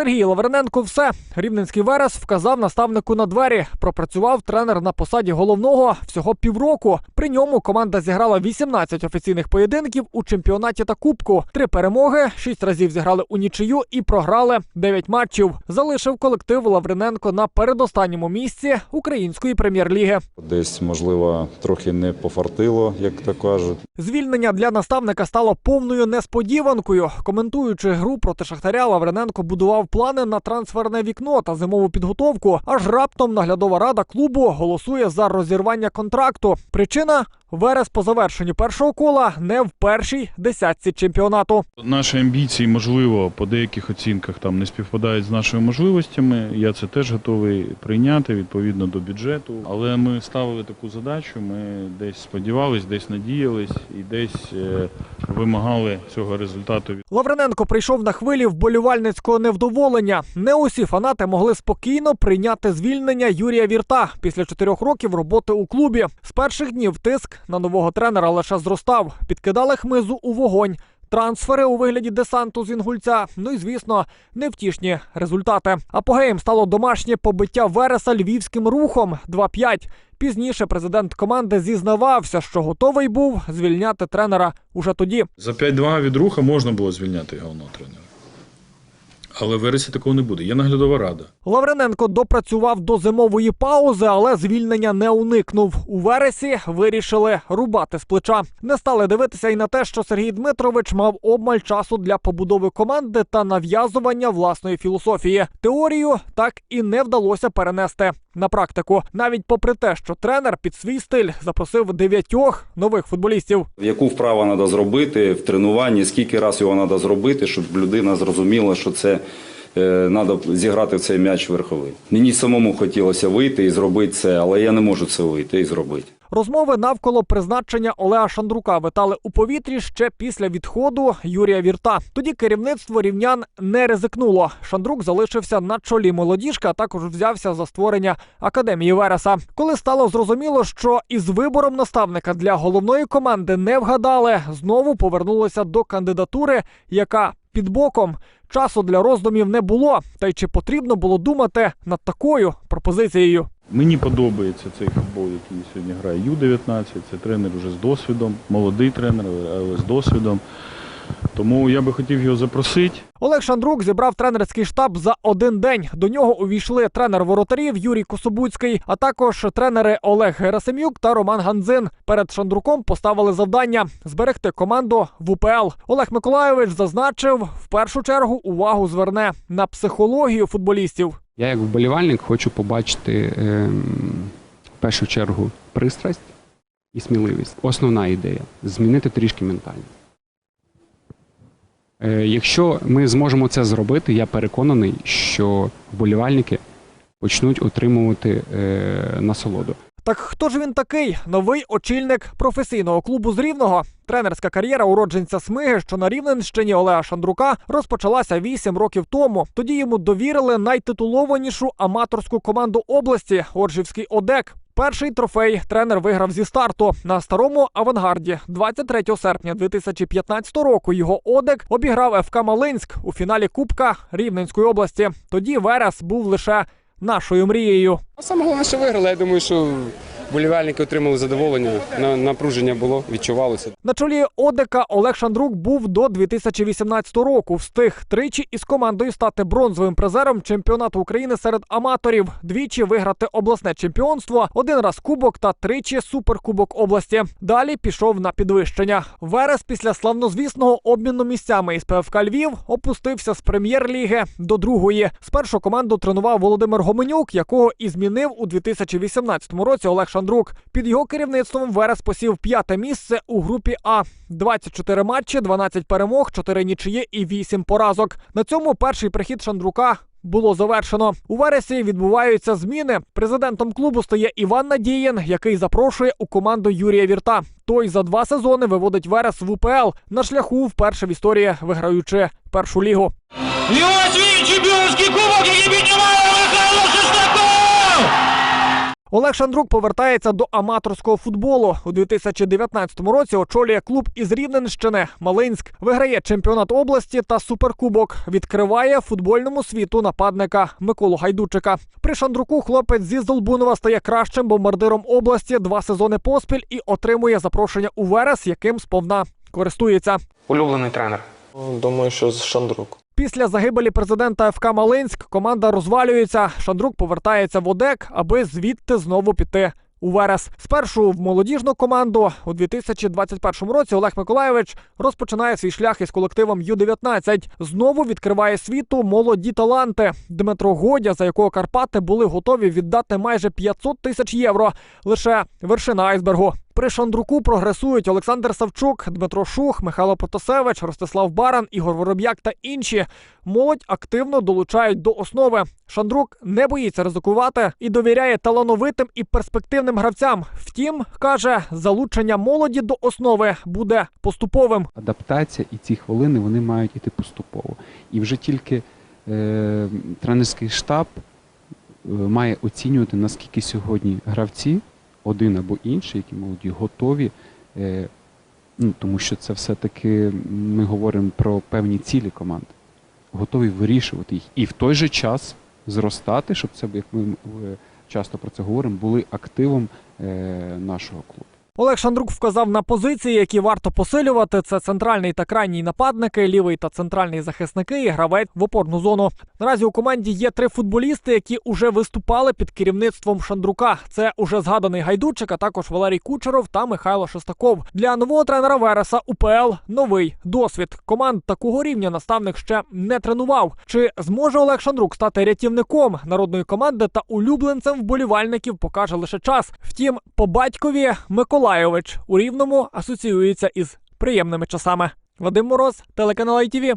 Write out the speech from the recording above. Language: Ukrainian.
Сергій Лаврененко все. Рівненський Верес вказав наставнику на двері. Пропрацював тренер на посаді головного всього півроку. При ньому команда зіграла 18 офіційних поєдинків у чемпіонаті та кубку. Три перемоги, шість разів зіграли у нічию і програли 9 матчів. Залишив колектив Лаврененко на передостанньому місці української прем'єр-ліги. Десь, можливо, трохи не пофартило, як то кажуть. Звільнення для наставника стало повною несподіванкою. Коментуючи гру проти Шахтаря, Лаврененко будував плани на трансферне вікно та зимову підготовку. Аж раптом наглядова рада клубу голосує за розірвання контракту. Причина Верес по завершенню першого кола не в першій десятці чемпіонату. Наші амбіції, можливо, по деяких оцінках там не співпадають з нашими можливостями. Я це теж готовий прийняти відповідно до бюджету. Але ми ставили таку задачу. Ми десь сподівались, десь надіялись і десь е, вимагали цього результату. Лаврененко прийшов на хвилі вболівальницького невдоволення. Не усі фанати могли спокійно прийняти звільнення Юрія Вірта після чотирьох років роботи у клубі. З перших днів тиск на нового тренера лише зростав. Підкидали хмизу у вогонь. Трансфери у вигляді десанту з інгульця. Ну і звісно, невтішні результати. Апогеєм стало домашнє побиття Вереса львівським рухом 2-5. Пізніше президент команди зізнавався, що готовий був звільняти тренера уже тоді. За 5-2 від руха можна було звільняти головного тренера. Але в такого не буде. Є наглядова рада. Лаврененко допрацював до зимової паузи, але звільнення не уникнув. У вересі вирішили рубати з плеча. Не стали дивитися і на те, що Сергій Дмитрович мав обмаль часу для побудови команди та нав'язування власної філософії. Теорію так і не вдалося перенести на практику, навіть попри те, що тренер під свій стиль запросив дев'ятьох нових футболістів. Яку вправу треба зробити в тренуванні, скільки раз його треба зробити, щоб людина зрозуміла, що це треба зіграти в цей м'яч верховий. Мені самому хотілося вийти і зробити це, але я не можу це вийти і зробити. Розмови навколо призначення Олега Шандрука витали у повітрі ще після відходу Юрія Вірта. Тоді керівництво рівнян не ризикнуло. Шандрук залишився на чолі молодіжка, а також взявся за створення академії Вереса. Коли стало зрозуміло, що із вибором наставника для головної команди не вгадали, знову повернулися до кандидатури, яка під боком. Часу для роздумів не було. Та й чи потрібно було думати над такою пропозицією? Мені подобається цей футбол, який сьогодні грає Ю-19. Це тренер вже з досвідом, молодий тренер, але з досвідом. Тому я би хотів його запросити. Олег Шандрук зібрав тренерський штаб за один день. До нього увійшли тренер воротарів Юрій Кособуцький, а також тренери Олег Герасим'юк та Роман Ганзин. Перед Шандруком поставили завдання зберегти команду в УПЛ. Олег Миколайович зазначив, в першу чергу увагу зверне на психологію футболістів. Я як вболівальник хочу побачити ем, в першу чергу пристрасть і сміливість. Основна ідея змінити трішки ментальність. Е, якщо ми зможемо це зробити, я переконаний, що вболівальники почнуть отримувати е, насолоду. Так хто ж він такий? Новий очільник професійного клубу з Рівного. Тренерська кар'єра уродженця Смиги, що на Рівненщині Олега Шандрука розпочалася 8 років тому. Тоді йому довірили найтитулованішу аматорську команду області Оржівський ОДЕК. Перший трофей тренер виграв зі старту на старому авангарді. 23 серпня 2015 року його одек обіграв ФК Малинськ у фіналі Кубка Рівненської області. Тоді Верес був лише нашою мрією. Саме головне, що виграли. Я думаю, що болівальники отримали задоволення. На- Напруження було, відчувалося. На чолі ОДК Олег Шандрук був до 2018 року. Встиг тричі із командою стати бронзовим призером чемпіонату України серед аматорів, двічі виграти обласне чемпіонство, один раз кубок та тричі суперкубок області. Далі пішов на підвищення. Верес після славнозвісного обміну місцями із ПФК Львів опустився з прем'єр-ліги до другої. Спершу команду тренував Володимир Гоменюк, якого і змінив у 2018 році Олег Шандрук. Під його керівництвом Верес посів п'яте місце у групі А. 24 матчі, 12 перемог, 4 нічиї і 8 поразок. На цьому перший прихід Шандрука. Було завершено у вересі. Відбуваються зміни. Президентом клубу стає Іван Надієн, який запрошує у команду Юрія Вірта. Той за два сезони виводить Верес в УПЛ на шляху вперше в історії виграючи першу лігу. І ось чемпіонський кубок, який піднімає Михайло! Олег Шандрук повертається до аматорського футболу. У 2019 році очолює клуб із Рівненщини Малинськ. Виграє чемпіонат області та суперкубок. Відкриває футбольному світу нападника Миколу Гайдучика. При Шандруку хлопець зі Здолбунова стає кращим бомбардиром області два сезони поспіль і отримує запрошення у Верес, яким сповна користується. Улюблений тренер. Думаю, що з Шандрук. Після загибелі президента ФК Малинськ команда розвалюється. Шандрук повертається в ОДЕК, аби звідти знову піти. У Верес спершу в молодіжну команду у 2021 році Олег Миколаєвич розпочинає свій шлях із колективом Ю-19. Знову відкриває світу молоді таланти. Дмитро Годя, за якого Карпати були готові віддати майже 500 тисяч євро. Лише вершина айсбергу. При Шандруку прогресують Олександр Савчук, Дмитро Шух, Михайло Протасевич, Ростислав Баран, Ігор Вороб'як та інші. Молодь активно долучають до основи. Шандрук не боїться ризикувати і довіряє талановитим і перспективним гравцям. Втім, каже, залучення молоді до основи буде поступовим. Адаптація і ці хвилини вони мають іти поступово. І вже тільки е, тренерський штаб е, має оцінювати, наскільки сьогодні гравці, один або інший, які молоді, готові. Е, ну, тому що це все-таки ми говоримо про певні цілі команди, готові вирішувати їх. І в той же час зростати, щоб це, як ми е, часто про це говоримо, були активом е, нашого клубу. Олег Шандрук вказав на позиції, які варто посилювати. Це центральний та крайній нападники, лівий та центральний захисники і гравець в опорну зону. Наразі у команді є три футболісти, які уже виступали під керівництвом Шандрука. Це уже згаданий гайдучик, а також Валерій Кучеров та Михайло Шестаков. Для нового тренера Вереса УПЛ новий досвід. Команд такого рівня наставник ще не тренував. Чи зможе Олег Шандрук стати рятівником народної команди та улюбленцем вболівальників, покаже лише час. Втім, по батькові Миколайович у рівному асоціюється із приємними часами. Вадим Мороз, телеканал ITV.